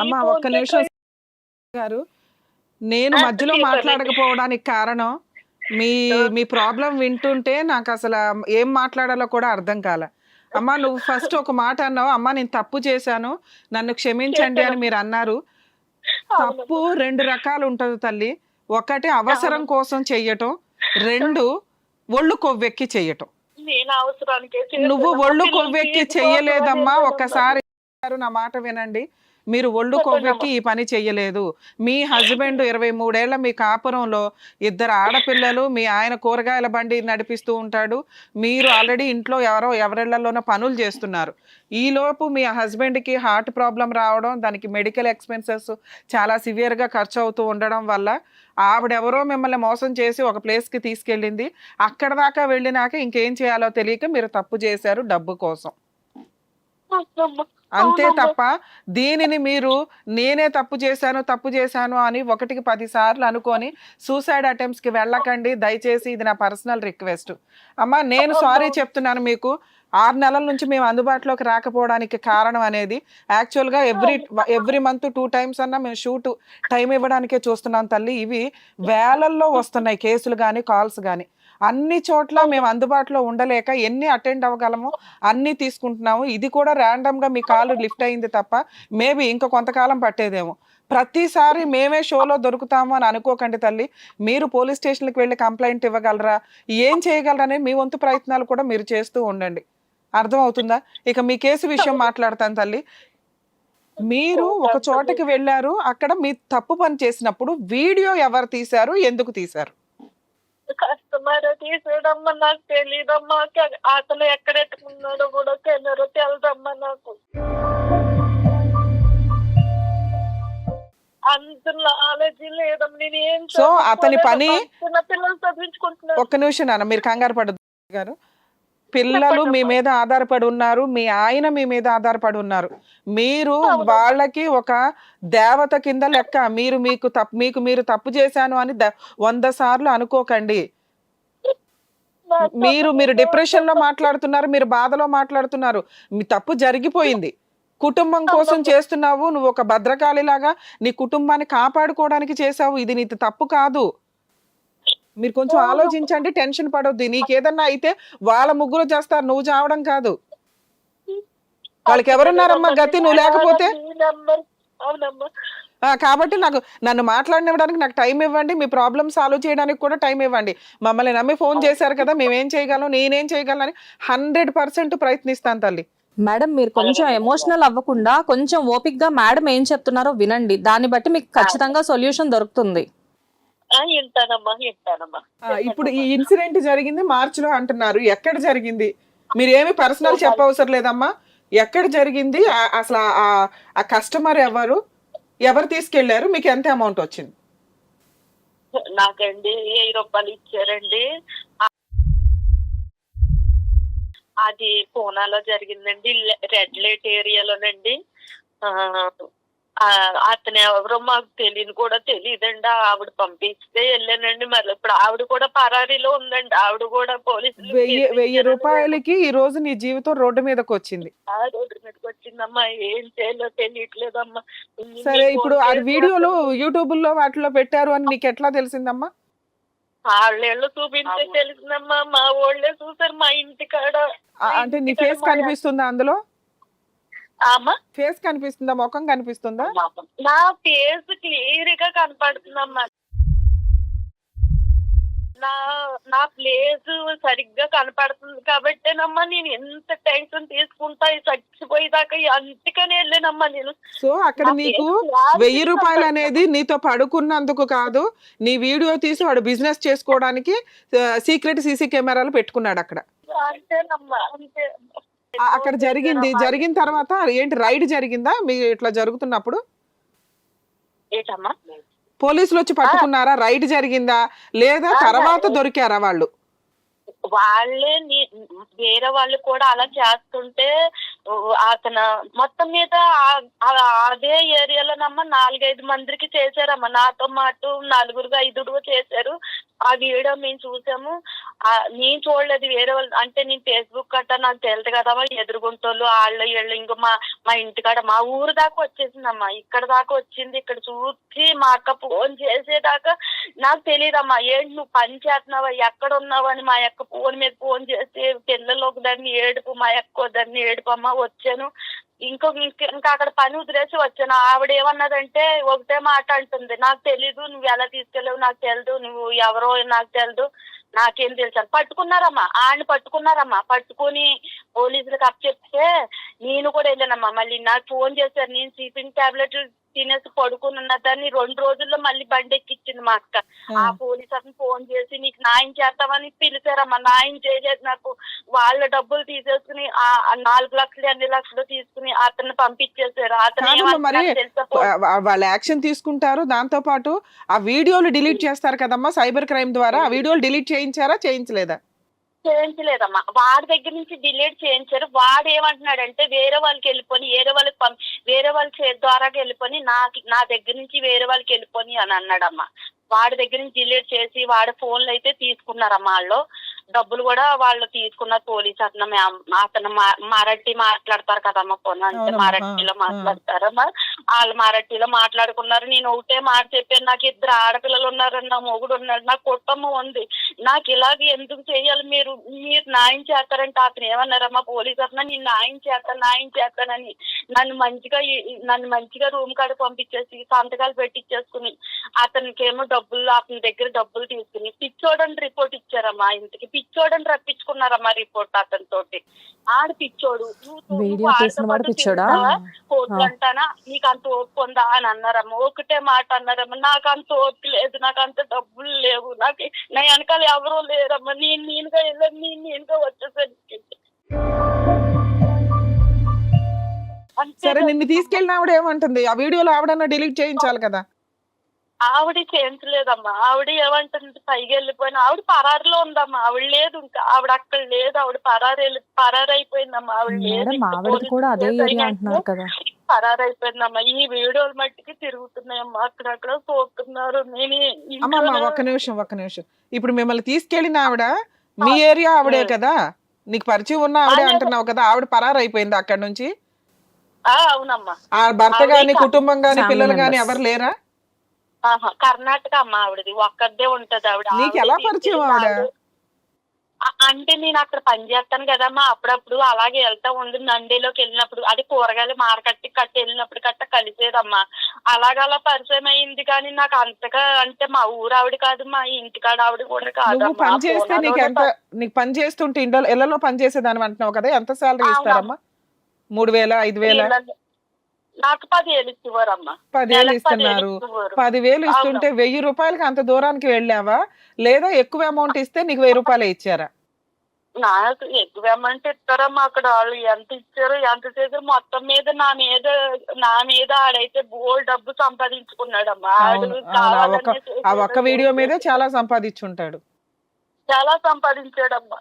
అమ్మా ఒక్క నిమిషం గారు నేను మధ్యలో. మాట్లాడకపోవడానికి కారణం మీ మీ ప్రాబ్లం వింటుంటే నాకు అసలు ఏం మాట్లాడాలో కూడా అర్థం కాల. అమ్మా నువ్వు ఫస్ట్ ఒక మాట అన్నావు. అమ్మా నేను తప్పు చేశాను. నన్ను క్షమించండి అని మీరు అన్నారు. తప్పు రెండు రకాలు ఉంటుంది తల్లి. ఒకటి అవసరం కోసం చెయ్యటం. రెండు ఒళ్ళు కొవ్వెక్కి చెయ్యటం. నువ్వు ఒళ్ళు కొవ్వెక్కి చెయ్యలేదమ్మా ఒక్కసారి గారు నా మాట వినండి. మీరు ఒళ్ళు కొవ్వెక్కి ఈ పని చెయ్యలేదు మీ హస్బెండ్ ఇరవై మూడేళ్ళ మీ కాపురంలో ఇద్దరు ఆడపిల్లలు మీ ఆయన కూరగాయల బండి నడిపిస్తూ ఉంటాడు. మీరు ఆల్రెడీ ఇంట్లో ఎవరో ఎవరిళ్ళలోనో పనులు చేస్తున్నారు. ఈలోపు మీ హస్బెండ్కి హార్ట్ ప్రాబ్లం రావడం దానికి మెడికల్ ఎక్స్పెన్సెస్ చాలా సివియర్గా ఖర్చు అవుతూ ఉండడం వల్ల ఆవిడెవరో మిమ్మల్ని మోసం చేసి ఒక ప్లేస్కి తీసుకెళ్ళింది. అక్కడ దాకా వెళ్ళినాక ఇంకేం చేయాలో తెలియక మీరు తప్పు చేశారు డబ్బు కోసం. అంతే తప్ప దీనిని మీరు నేనే తప్పు చేశాను తప్పు చేశాను అని ఒకటికి పది సార్లు అనుకొని సూసైడ్ అటెంప్ట్స్కి వెళ్ళకండి. దయచేసి ఇది నా పర్సనల్ రిక్వెస్ట్. అమ్మ నేను సారీ చెప్తున్నాను మీకు. ఆరు నెలల నుంచి మేము అందుబాటులోకి రాకపోవడానికి కారణం అనేది యాక్చువల్గా every every month two times అన్నా మేము షూట్ టైం ఇవ్వడానికే చూస్తున్నాం తల్లి. ఇవి వేలల్లో వస్తున్నాయి కేసులు కానీ కాల్స్ కానీ అన్ని చోట్ల మేము అందుబాటులో ఉండలేక ఎన్ని అటెండ్ అవ్వగలమో అన్ని తీసుకుంటున్నాము. ఇది కూడా ర్యాండమ్గా మీ కాలు లిఫ్ట్ అయింది తప్ప మేబీ ఇంకా కొంతకాలం పట్టేదేమో. ప్రతిసారి మేమే షోలో దొరుకుతాము అని అనుకోకండి తల్లి. మీరు పోలీస్ స్టేషన్కి వెళ్ళి కంప్లైంట్ ఇవ్వగలరా? ఏం చేయగలరని మీ వంతు ప్రయత్నాలు కూడా మీరు చేస్తూ ఉండండి. అర్థమవుతుందా? ఇక మీ కేసు విషయం మాట్లాడతాను తల్లి. మీరు ఒక చోటకి వెళ్ళారు. అక్కడ మీ తప్పు పని చేసినప్పుడు వీడియో ఎవరు తీశారు? ఎందుకు తీశారు? తీసేయడమ్మా నాకు తెలియదమ్మా అతను ఎక్కడ ఎట్టుకున్నాడో కూడా కెమెరా తెలదమ్మా నాకు. సో అతని పని- ఒక్క నిమిషం నాన్న మీరు కంగారు పడదు గారు. పిల్లలు మీ మీద ఆధారపడి ఉన్నారు మీ ఆయన మీ మీద ఆధారపడి ఉన్నారు. మీరు వాళ్ళకి ఒక దేవత కింద లెక్క. మీరు మీకు తప్పు మీకు మీరు తప్పు చేశాను అని వంద సార్లు అనుకోకండి. నాకు మీరు మీరు డిప్రెషన్లో మాట్లాడుతున్నారు మీరు బాధలో మాట్లాడుతున్నారు. మీ తప్పు జరిగిపోయింది. కుటుంబం కోసం చేస్తున్నావు నువ్వు ఒక భద్రకాళిలాగా నీ కుటుంబాన్ని కాపాడుకోవడానికి చేసావు ఇది నీ తప్పు కాదు. మీరు కొంచెం ఆలోచించండి టెన్షన్ పడొద్దు. నీకేదన్నా అయితే వాళ్ళ ముగ్గురు చేస్తారు నువ్వు చావడం కాదు. వాళ్ళకి ఎవరున్నారమ్మా గతి నువ్వు లేకపోతే కాబట్టి నాకు నన్ను మాట్లాడినివ్వడానికి నాకు టైం ఇవ్వండి మీ ప్రాబ్లమ్ సాల్వ్ చేయడానికి కూడా టైం ఇవ్వండి. మమ్మల్ని నమ్మి ఫోన్ చేశారు కదా మేమేం చేయగలం నేనేం చేయగలను హండ్రెడ్ పర్సెంట్ ప్రయత్నిస్తాను తల్లి. మేడం మీరు కొంచెం ఎమోషనల్ అవ్వకుండా కొంచెం ఓపిక్గా మేడం ఏం చెప్తున్నారో వినండి. దాన్ని బట్టి మీకు ఖచ్చితంగా సొల్యూషన్ దొరుకుతుంది. ఇప్పుడు ఈ ఇన్సిడెంట్ జరిగింది మార్చ్లో అంటున్నారు. ఎక్కడ జరిగింది? మీరు ఏమి పర్సనల్ చెప్పవసరం లేదమ్మా. ఎక్కడ జరిగింది? అసలు ఆ కస్టమర్ ఎవరు? ఎవరు తీసుకెళ్ళారు? మీకు ఎంత అమౌంట్ వచ్చింది? నాకండి వెయ్యి రూపాయలు ఇచ్చారండి. అది పూనాలో జరిగిందండి. రెడ్ లైట్ ఏరియాలోనండి. అతను ఎవరో మాకు తెలియని కూడా తెలియదండి ఆవిడ పంపిస్తే వెళ్ళానండి. మరి ఇప్పుడు ఆవిడ కూడా పరారీలో ఉందండి. ఆవిడ కూడా పోలీసులు వెయ్యి వెయ్యి రూపాయలకి ఈ రోజు నీ జీవితం రోడ్డు మీదకి వచ్చింది. ఆ రోడ్డు మీదకి వచ్చిందమ్మా. ఏం చేయాలో తెలియట్లేదమ్మా. సరే ఇప్పుడు ఆ వీడియోలు యూట్యూబ్లో వాటిలో పెట్టారు అని నీకు ఎట్లా తెలిసిందమ్మా? వాళ్ళేళ్ళు చూపించే తెలిసిందమ్మా. మా వాళ్ళే చూసారు మా ఇంటి కాడ అంటే నీ ఫేస్ కనిపిస్తుందా అందులో? ఫేస్ కనిపిస్తుందా? ముఖం కనిపిస్తుందా? నా ఫేస్ క్లియర్గా కనపడుతుందమ్మా. నా నా ప్లేస్ సరిగ్గా కనపడుతుంది కాబట్టేనమ్మా నేను ఎంత టెన్షన్ తీసుకుంటా చచ్చిపోయేదాకా అందుకనే వెళ్ళానమ్మా నేను. సో అక్కడ నీకు వెయ్యి రూపాయలు. అనేది నీతో పడుకున్నందుకు కాదు నీ వీడియో తీసి వాడు బిజినెస్ చేసుకోవడానికి సీక్రెట్ సీసీ కెమెరాలు పెట్టుకున్నాడు అక్కడ. అంతేనమ్మా అంతే. అక్కడ జరిగింది. జరిగిన తర్వాత ఏంటి రైడ్ జరిగిందా? మీ ఇట్లా జరుగుతున్నప్పుడు? ఏంటమ్మా? పోలీసులు వచ్చి పట్టుకున్నారా? రైడ్ జరిగిందా? లేదా తర్వాత దొరికారా వాళ్ళు? వాళ్ళే వేరే వాళ్ళు కూడా అలా చేస్తుంటే అతను మొత్తం మీద అదే ఏరియాలోనమ్మ నాలుగైదు మందికి చేశారమ్మ. నాతో మాటు నలుగురు ఐదుగురు చేశారు. ఆ వీడియో మేము చూసాము. నేను చూడలేదు వేరే వాళ్ళు. అంటే నేను ఫేస్బుక్ గట్టా నాకు తెలుసు కదా ఎదురుగుంటోళ్ళు వాళ్ళు వీళ్ళు ఇంకో మా మా ఇంటికాడ మా ఊరు దాకా వచ్చేసిందమ్మా. ఇక్కడ దాకా వచ్చింది ఇక్కడ చూసి మా అక్క ఫోన్ చేసేదాకా నాకు తెలియదమ్మా. ఏంటి నువ్వు పని చేస్తున్నావా? ఎక్కడ ఉన్నావా అని మా అక్క ఫోన్ మీద ఫోన్ చేస్తే పిల్లలు ఒక దాన్ని ఏడుపు మా యొక్క దాన్ని ఏడుపు అమ్మ వచ్చాను. ఇంకో ఇంకా అక్కడ పని వదిలేసి వచ్చాను. ఆవిడ ఏమన్నదంటే ఒకటే మాట అంటుంది. నాకు తెలీదు నువ్వు ఎలా తీసుకెళ్ళావు నాకు తెలియదు నువ్వు ఎవరో నాకు తెలియదు నాకేం తెలుసు పట్టుకున్నారమ్మా ఆయన పట్టుకున్నారమ్మా. పట్టుకొని పోలీసులకు అప్పచెప్తే నేను కూడా వెళ్ళానమ్మా. మళ్ళీ నాకు ఫోన్ చేశారు. నేను స్లీపింగ్ టాబ్లెట్ తినేసి పడుకుని ఉన్న దాన్ని రెండు రోజుల్లో మళ్ళీ బండి ఎక్కిచ్చింది మా అక్క. ఆ. పోలీస్ అతను ఫోన్ చేసి నీకు న్యాయం చేస్తామని పిలిచారమ్మా. న్యాయం చేయలేదు నాకు. వాళ్ళ డబ్బులు తీసేసుకుని ఆ నాలుగు లక్షలు ఎన్ని లక్షలు తీసుకుని అతన్ని పంపించేశారు. అతను వాళ్ళు యాక్షన్ తీసుకుంటారు. దాంతో పాటు ఆ వీడియోలు డిలీట్ చేస్తారు కదమ్మా సైబర్ క్రైమ్ ద్వారా. ఆ వీడియోలు డిలీట్ చేయించారా చేయించలేదా? చేయించలేదమ్మా. వాడి దగ్గర నుంచి డిలీట్ చేయించారు. వాడు ఏమంటున్నాడంటే వేరే వాళ్ళకి వెళ్ళిపోని వేరే వాళ్ళకి పంపి వేరే వాళ్ళ చే- ద్వారా వెళ్ళిపోని నాకు నా దగ్గర నుంచి వేరే వాళ్ళకి వెళ్ళిపోని అని అన్నాడమ్మా. వాడి దగ్గర నుంచి డిలీట్ చేసి వాడి ఫోన్లు అయితే తీసుకున్నారమ్మా వాళ్ళు. డబ్బులు కూడా వాళ్ళు తీసుకున్నారు పోలీస్ అతను అతను మా- మరాఠీ మాట్లాడతారు కదమ్మా ఫోన్ అంటే ఆ. మాట్లాడతారమ్మా వాళ్ళు మరాఠీలో మాట్లాడుకున్నారు. నేను ఒకటే మాట చెప్పాను. నాకు ఇద్దరు ఆడపిల్లలు ఉన్నారు నా మొగుడు ఉన్నాడు. నా కుటుంబం ఉంది. నాకు ఇలాగ ఎందుకు చేయాలి? మీరు మీరు న్యాయం చేస్తారంటే అతను ఏమన్నారమ్మా? పోలీస్ అతను నేను న్యాయం చేస్తాను న్యాయం చేస్తానని. నన్ను మంచిగా నన్ను మంచిగా రూమ్ కాడ పంపించేసి సంతకాలు పెట్టించేసుకుని అతనికి ఏమో డబ్బులు అతని దగ్గర డబ్బులు తీసుకుని పిచ్చోడని రిపోర్ట్ ఇచ్చారమ్మా ఇంటికి పిచ్చోడని రప్పించుకున్నారమ్మా రిపోర్ట్ అతని తోటి ఆడు పిచ్చోడు. వీడియో తీసిన వాడు పిచ్చోడా? అంటానా నీకు అంత ఓపిక ఉందా అని అన్నారమ్మ. ఒకటే మాట అన్నారమ్మ. నాకు అంత ఓపిక లేదు నాకు అంత డబ్బులు లేవు నాకు నా వెనకాల ఎవరూ లేరమ్మా. నేను నేనుగా వెళ్ళాను నేను నేనుగా వచ్చేసరికి సరే నిన్ను తీసుకెళ్ళిన ఆవిడ ఏమంటుంది? ఆ వీడియోలో ఆవిడన్నా డిలీట్ చేయించాలి కదా. ఆవిడ చేయించలేదమ్మా. ఆవిడ ఏమంటుంది? పైకి వెళ్ళిపోయిన ఆవిడ పరారులో ఉందమ్మా. ఆవిడ లేదు ఇంకా. ఆవిడ అక్కడ లేదు. ఆవిడ పరారు వెళ్ళి పరారు అయిపోయిందమ్మా ఆవిడ లేదు. కూడా అదే అంటున్నారు కదా. పరారు అయిపోయిందమ్మా ఈ వీడియోలు మట్టికి తిరుగుతున్నాయమ్మా. అక్కడక్కడ చూస్తున్నారు నేను ఒక్క నిమిషం ఒక్క నిమిషం. ఇప్పుడు మిమ్మల్ని తీసుకెళ్ళిన ఆవిడ మీ ఏరియా ఆవిడే కదా? నీకు పరిచయం ఉన్న ఆవిడే. అంటున్నావు కదా? ఆవిడ పరారు అయిపోయింది అక్కడ నుంచి? ఆ, అవునమ్మా. ఆ భర్త గాని కుటుంబం గాని పిల్లలు గాని. ఎవరు లేరా? కర్ణాటక అమ్మ ఆవిడది. ఒక్కదే ఉంటది ఆవిడ. నీకు ఎలా పరిచయం ఆవిడ? అంటే నేను అక్కడ పని చేస్తాను కదమ్మా. అప్పుడప్పుడు అలాగే వెళ్తా. ఉంది నండేలోకి వెళ్ళినప్పుడు అది కూరగాయలు మార్కెట్ కట్టి వెళ్ళినప్పుడు కట్ట కలిసేదమ్మా. అలాగలా పరిచయం అయింది కానీ నాకు అంతగా అంటే మా ఊరు ఆవిడ కాదు మా ఇంటికాడ ఆవిడ కూడా కాదు పని చేస్తే నీకు ఎంత నీకు పని చేస్తుంటే ఇంట్లో ఇళ్ళలో పని చేసేదాని అంటున్నావు కదా. ఎంత శాలరీ. ఇస్తారమ్మా? మూడు వేల ఐదు వేల? నాకు పదివేలు ఇచ్చేవారమ్మా. పదివేలు ఇస్తున్నారు. పదివేలు ఇస్తుంటే వెయ్యి రూపాయలకి అంత దూరానికి వెళ్ళావా? లేదా ఎక్కువ అమౌంట్ ఇస్తే నీకు వెయ్యి రూపాయలు ఇచ్చారా? నాకు ఎక్కువ అమౌంట్ ఇస్తారమ్మా. అక్కడ వాళ్ళు ఎంత ఇచ్చారు ఎంత చేశారు మొత్తం మీద నా మీద నా మీద ఆడైతే బోల్ డబ్బు సంపాదించుకున్నాడమ్మా. ఆ. ఒక్క వీడియో మీదే చాలా సంపాదించుంటాడు. చాలా సంపాదించాడమ్మా.